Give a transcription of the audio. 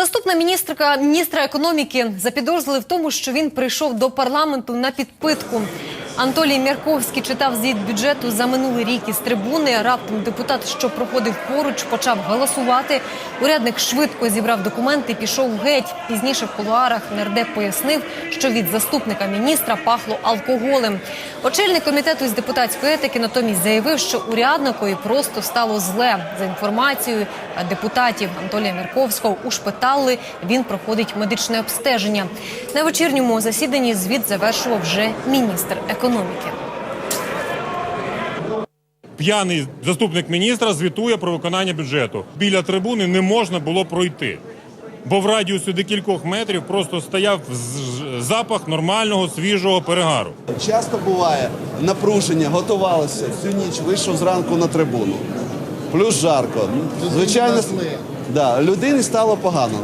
Заступна міністрка міністра економіки запідозрили в тому, що він прийшов до парламенту на підпитку. Антолій Мярковський читав звіт бюджету за минулий рік із трибуни. Раптом депутат, що проходив поруч, почав голосувати. Урядник швидко зібрав документи, пішов геть. Пізніше в кулуарах нардеп пояснив, що від заступника міністра пахло алкоголем. Очільник комітету з депутатської етики натомість заявив, що урядникові просто стало зле. За інформацією депутатів Анатолія Мірковського ушпитали. Він проходить медичне обстеження. На вечірньому засіданні звіт завершував вже міністр економіки. П'яний заступник міністра звітує про виконання бюджету. Біля трибуни не можна було пройти, бо в радіусі декількох метрів просто стояв запах нормального свіжого перегару. Часто буває напруження, готувалося всю ніч, вийшов зранку на трибуну. Плюс жарко. Звичайно, да, людині стало погано.